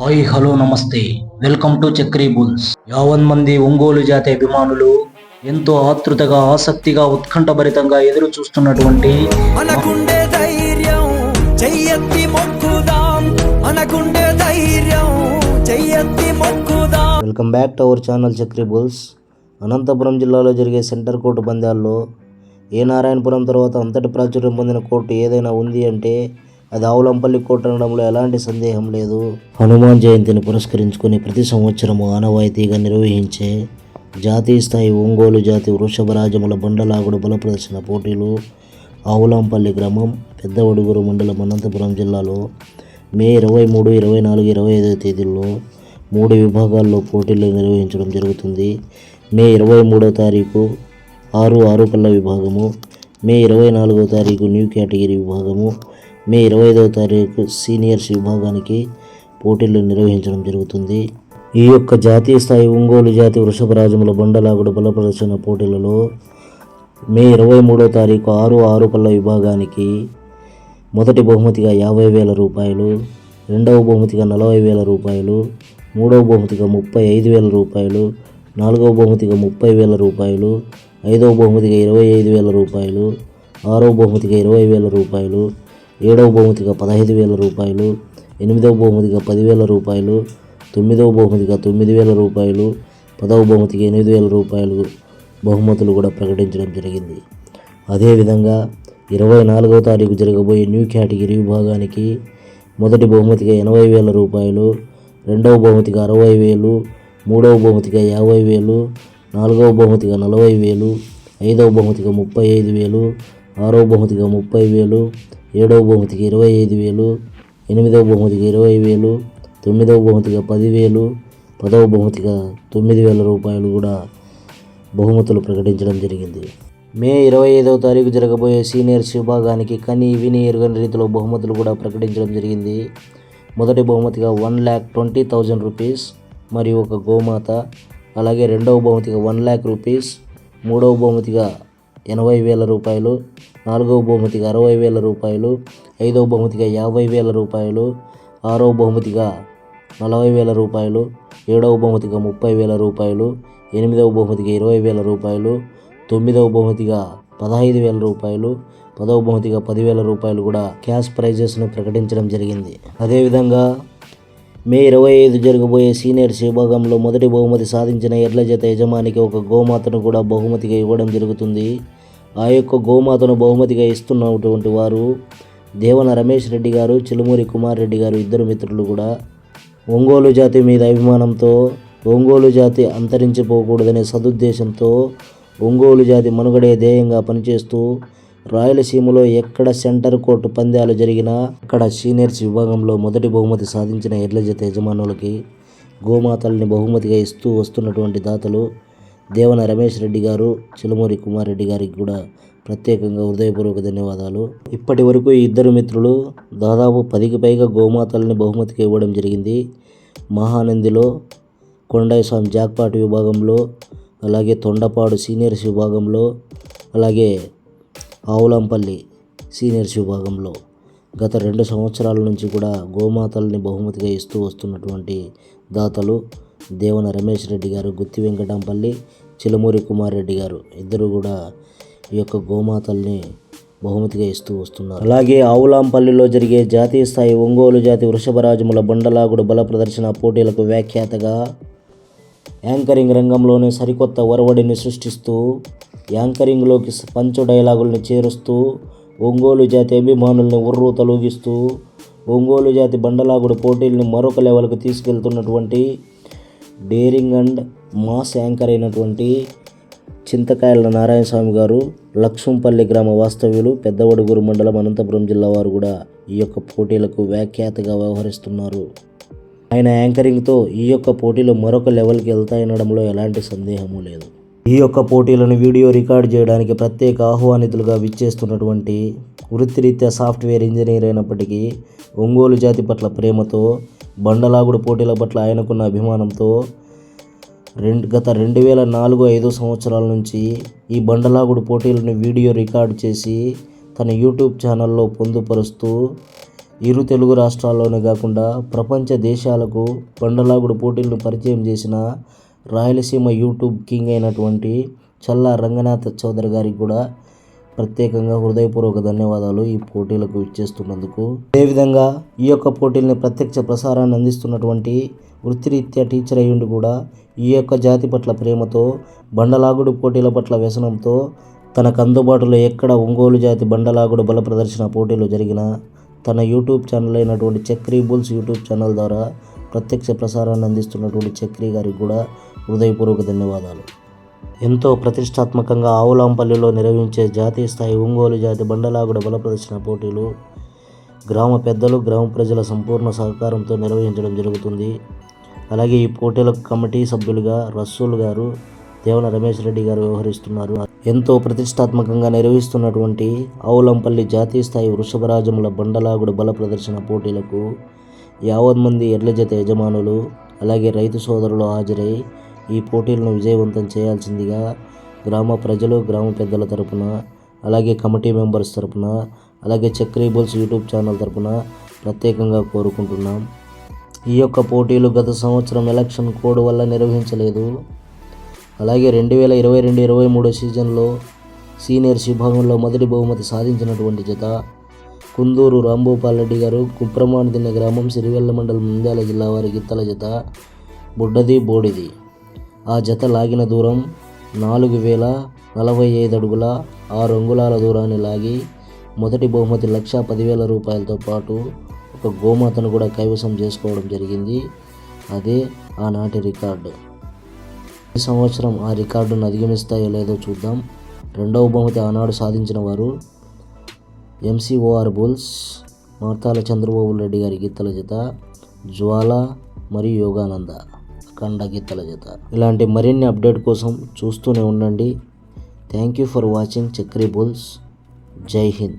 Hi hello నమస్తే. Welcome to Chakri bulls. యావన్ మంది ఒంగోలు జాతి అభిమానులు ఎంతో ఆతృతగా ఆసక్తిగా ఉత్కంఠభరితంగా ఎదురు చూస్తున్నటువంటి మనకుండే ధైర్యం చెయ్యెత్తి మొక్కుదాం. మనకుండే ధైర్యం చెయ్యెత్తి మొక్కుదాం. Welcome back to our channel Chakri bulls. Anantapuram జిల్లాలో జరిగే సెంటర్ కోర్టు పందాల్లో ఏ నారాయణపురం తర్వాత అంతటి ప్రాచుర్యం పొందిన కోర్టు ఏదైనా ఉంది అంటే అది ఆవులంపల్లి కోట అనడంలో ఎలాంటి సందేహం లేదు. హనుమాన్ జయంతిని పురస్కరించుకొని ప్రతి సంవత్సరము ఆనవాయితీగా నిర్వహించే జాతీయ స్థాయి ఒంగోలు జాతి వృషభరాజముల బండలాగుడు బల ప్రదర్శన పోటీలు ఆవులంపల్లి గ్రామం పెద్ద ఒడుగురు మండలం అనంతపురం జిల్లాలో మే ఇరవై మూడు ఇరవై నాలుగు ఇరవై ఐదో తేదీల్లో మూడు విభాగాల్లో పోటీలు నిర్వహించడం జరుగుతుంది. మే ఇరవై మూడో తారీఖు ఆరు ఆరు కళ్ళ విభాగము మే ఇరవై నాలుగో తారీఖు న్యూ కేటగిరీ విభాగము మే ఇరవై ఐదవ తారీఖు సీనియర్స్ విభాగానికి పోటీలు నిర్వహించడం జరుగుతుంది. ఈ యొక్క జాతీయ స్థాయి ఒంగోలు జాతి వృషభరాజముల బండలాగుడు బల ప్రదర్శన పోటీలలో మే ఇరవై మూడో తారీఖు ఆరు ఆరు పళ్ళ విభాగానికి మొదటి బహుమతిగా యాభై వేల రూపాయలు రెండవ బహుమతిగా నలభై వేల రూపాయలు మూడవ బహుమతిగా ముప్పై ఐదు వేల రూపాయలు నాలుగవ బహుమతిగా ముప్పై వేల రూపాయలు ఐదవ బహుమతిగా ఇరవై ఐదు వేల రూపాయలు ఆరవ బహుమతిగా ఇరవై వేల రూపాయలు ఏడవ బహుమతిగా పదహైదు వేల రూపాయలు ఎనిమిదవ బహుమతిగా పదివేల రూపాయలు తొమ్మిదవ బహుమతిగా తొమ్మిది వేల రూపాయలు పదవ బహుమతికి ఎనిమిది వేల రూపాయలు బహుమతులు కూడా ప్రకటించడం జరిగింది. అదేవిధంగా ఇరవై నాలుగవ తారీఖు జరగబోయే న్యూ కేటగిరీ విభాగానికి మొదటి బహుమతిగా ఎనభై వేల రూపాయలు రెండవ బహుమతిగా అరవై వేలు మూడవ బహుమతిగా యాభై వేలు నాలుగవ బహుమతిగా నలభై వేలు ఐదవ బహుమతిగా ముప్పై ఐదు వేలు ఆరవ బహుమతిగా ముప్పై వేలు ఏడవ బహుమతికి ఇరవై ఐదు వేలు ఎనిమిదవ బహుమతికి ఇరవై వేలు తొమ్మిదవ బహుమతిగా పదివేలు పదవ బహుమతిగా తొమ్మిది వేల రూపాయలు కూడా బహుమతులు ప్రకటించడం జరిగింది. మే ఇరవై ఐదవ తారీఖు జరగబోయే సీనియర్స్ విభాగానికి కని విని ఎరుగని రీతిలో బహుమతులు కూడా ప్రకటించడం జరిగింది. మొదటి బహుమతిగా one lakh twenty thousand rupees మరియు ఒక గోమాత అలాగే రెండవ బహుమతిగా వన్ ల్యాక్ రూపీస్ మూడవ బహుమతిగా ఎనభై వేల రూపాయలు నాలుగవ బహుమతిగా అరవై వేల రూపాయలు ఐదవ బహుమతిగా యాభై వేల రూపాయలు ఆరవ బహుమతిగా నలభై వేల రూపాయలు ఏడవ బహుమతిగా ముప్పై వేల రూపాయలు ఎనిమిదవ బహుమతిగా ఇరవై వేల రూపాయలు తొమ్మిదవ బహుమతిగా పదహైదు వేల రూపాయలు పదవ బహుమతిగా పదివేల రూపాయలు కూడా క్యాష్ ప్రైజెస్ను ప్రకటించడం జరిగింది. అదేవిధంగా మే ఇరవై ఐదు జరగబోయే సీనియర్స్ విభాగంలో మొదటి బహుమతి సాధించిన ఎడ్ల జత యజమానికి ఒక గోమాతను కూడా బహుమతిగా ఇవ్వడం జరుగుతుంది. ఆ యొక్క గోమాతను బహుమతిగా ఇస్తున్నటువంటి వారు దేవన రమేష్ రెడ్డి గారు చిలుమూరి కుమార్ రెడ్డి గారు ఇద్దరు మిత్రులు కూడా. ఒంగోలు జాతి మీద అభిమానంతో ఒంగోలు జాతి అంతరించిపోకూడదనే సదుద్దేశంతో ఒంగోలు జాతి మనుగడే ధ్యేయంగా పనిచేస్తూ రాయలసీమలో ఎక్కడ సెంటర్ కోర్టు పందాలు జరిగినా అక్కడ సీనియర్స్ విభాగంలో మొదటి బహుమతి సాధించిన ఎడ్ల జత యజమానులకి గోమాతల్ని బహుమతిగా ఇస్తూ వస్తున్నటువంటి దాతలు దేవన రమేష్ రెడ్డి గారు చిలుమూరి కుమార్ రెడ్డి గారికి కూడా ప్రత్యేకంగా హృదయపూర్వక ధన్యవాదాలు. ఇప్పటి వరకు ఈ ఇద్దరు మిత్రులు దాదాపు పదికి పైగా గోమాతల్ని బహుమతికి ఇవ్వడం జరిగింది. మహానందిలో కొండాయి స్వామి జాక్పాట్ విభాగంలో అలాగే తొండపాడు సీనియర్స్ విభాగంలో అలాగే ఆవులంపల్లి సీనియర్స్ విభాగంలో గత రెండు సంవత్సరాల నుంచి కూడా గోమాతల్ని బహుమతిగా ఇస్తూ వస్తున్నటువంటి దాతలు దేవన రమేష్ రెడ్డి గారు గుత్తి వెంకటంపల్లి చిలుమూరి కుమార్ రెడ్డి గారు ఇద్దరు కూడా ఈ యొక్క గోమాతల్ని బహుమతిగా ఇస్తూ వస్తున్నారు. అలాగే ఆవులాంపల్లిలో జరిగే జాతీయ స్థాయి ఒంగోలు జాతి వృషభరాజముల బండలాగుడు బల ప్రదర్శన పోటీలకు వ్యాఖ్యాతగా యాంకరింగ్ రంగంలోనే సరికొత్త ఒరవడిని సృష్టిస్తూ యాంకరింగ్లోకి పంచు డైలాగుల్ని చేరుస్తూ ఒంగోలు జాతి అభిమానుల్ని ఉర్రు తొలగిస్తూ ఒంగోలు జాతి బండలాగుడు పోటీల్ని మరొక లెవెల్కి తీసుకెళ్తున్నటువంటి డేరింగ్ అండ్ మాస్ యాంకర్ అయినటువంటి చింతకాయల నారాయణ స్వామి గారు లక్ష్మంపల్లి గ్రామ వాస్తవ్యులు పెద్దవడుగురు మండలం అనంతపురం జిల్లా వారు కూడా ఈ యొక్క పోటీలకు వ్యాఖ్యాతగా వ్యవహరిస్తున్నారు. ఆయన యాంకరింగ్తో ఈ యొక్క పోటీలు మరొక లెవెల్కి వెళ్తాయనడంలో ఎలాంటి సందేహము లేదు. ఈ యొక్క పోటీలను వీడియో రికార్డ్ చేయడానికి ప్రత్యేక ఆహ్వానితులుగా విచ్చేస్తున్నటువంటి వృత్తిరీత్యా సాఫ్ట్వేర్ ఇంజనీర్ అయినప్పటికీ ఒంగోలు జాతి పట్ల ప్రేమతో బండలాగుడు పోటీల పట్ల ఆయనకున్న అభిమానంతో రెండు గత రెండు వేల నాలుగు ఐదు సంవత్సరాల నుంచి ఈ బండలాగుడు పోటీలను వీడియో రికార్డ్ చేసి తన యూట్యూబ్ ఛానల్లో పొందుపరుస్తూ ఇరు తెలుగు రాష్ట్రాల్లోనే కాకుండా ప్రపంచ దేశాలకు బండలాగుడు పోటీలను పరిచయం చేసిన రాయలసీమ యూట్యూబ్ కింగ్ అయినటువంటి చల్లా రంగనాథ్ చౌదరి గారికి కూడా ప్రత్యేకంగా హృదయపూర్వక ధన్యవాదాలు ఈ పోటీలకు ఇచ్చేస్తున్నందుకు అదేవిధంగా ఈ యొక్క పోటీల్ని ప్రత్యక్ష ప్రసారాన్ని అందిస్తున్నటువంటి వృత్తిరీత్యా టీచర్ అయ్యుండి కూడా ఈ యొక్క జాతి పట్ల ప్రేమతో బండలాగుడు పోటీల పట్ల వ్యసనంతో తనకు అందుబాటులో ఎక్కడ ఒంగోలు జాతి బండలాగుడు బల ప్రదర్శన పోటీలు జరిగినా తన యూట్యూబ్ ఛానల్ అయినటువంటి చక్రీ బుల్స్ యూట్యూబ్ ఛానల్ ద్వారా ప్రత్యక్ష ప్రసారాన్ని అందిస్తున్నటువంటి చక్రీ గారికి కూడా హృదయపూర్వక ధన్యవాదాలు. ఎంతో ప్రతిష్టాత్మకంగా ఆవులాంపల్లిలో నిర్వహించే జాతీయ స్థాయి ఒంగోలు జాతి బండలాగుడ బల ప్రదర్శన పోటీలు గ్రామ పెద్దలు గ్రామ ప్రజల సంపూర్ణ సహకారంతో నిర్వహించడం జరుగుతుంది. అలాగే ఈ పోటీలకు కమిటీ సభ్యులుగా రసూల్ గారు దేవన రమేష్ రెడ్డి గారు వ్యవహరిస్తున్నారు. ఎంతో ప్రతిష్టాత్మకంగా నిర్వహిస్తున్నటువంటి ఆవులంపల్లి జాతీయ స్థాయి వృషభరాజముల బండలాగుడు బల ప్రదర్శన పోటీలకు యావత్ మంది ఎడ్ల జత యజమానులు అలాగే రైతు సోదరులు హాజరై ఈ పోటీలను విజయవంతం చేయాల్సిందిగా గ్రామ ప్రజలు గ్రామ పెద్దల తరపున అలాగే కమిటీ మెంబర్స్ తరపున అలాగే చక్రీబుల్స్ యూట్యూబ్ ఛానల్ తరపున ప్రత్యేకంగా కోరుకుంటున్నాం. ఈ యొక్క పోటీలు గత సంవత్సరం ఎలక్షన్ కోడ్ వల్ల నిర్వహించలేదు. అలాగే రెండు వేల ఇరవై రెండు ఇరవై మూడు సీజన్లో సీనియర్స్ విభాగంలో మొదటి బహుమతి సాధించినటువంటి జత కుందూరు రాంభూపాల్ రెడ్డి గారు కుప్రమాన్ గ్రామం సిరివెల్ల మండలం నంద్యాల జిల్లా వారి గిత్తల జత బుడ్డది బోడిది. ఆ జత లాగిన దూరం నాలుగు వేల నలభై ఐదు అడుగుల ఆరు అంగుళాల దూరాన్ని లాగి మొదటి బహుమతి లక్ష పదివేల రూపాయలతో పాటు ఒక గోమాతను కూడా కైవసం చేసుకోవడం జరిగింది. అదే ఆనాటి రికార్డు. ఈ సంవత్సరం ఆ రికార్డును అధిగమిస్తాయో లేదో చూద్దాం. రెండవ బహుమతి ఆనాడు సాధించిన వారు ఎంసీఓఆర్ బుల్స్ మార్తాల చంద్రబాబు రెడ్డి గారి గీతల జత జ్వాల మరియు యోగానంద. కండ గీతల జత. ఇలాంటి మరిన్ని అప్డేట్ కోసం చూస్తూనే ఉండండి. Thank you for watching Chakri bulls. Jai Hind.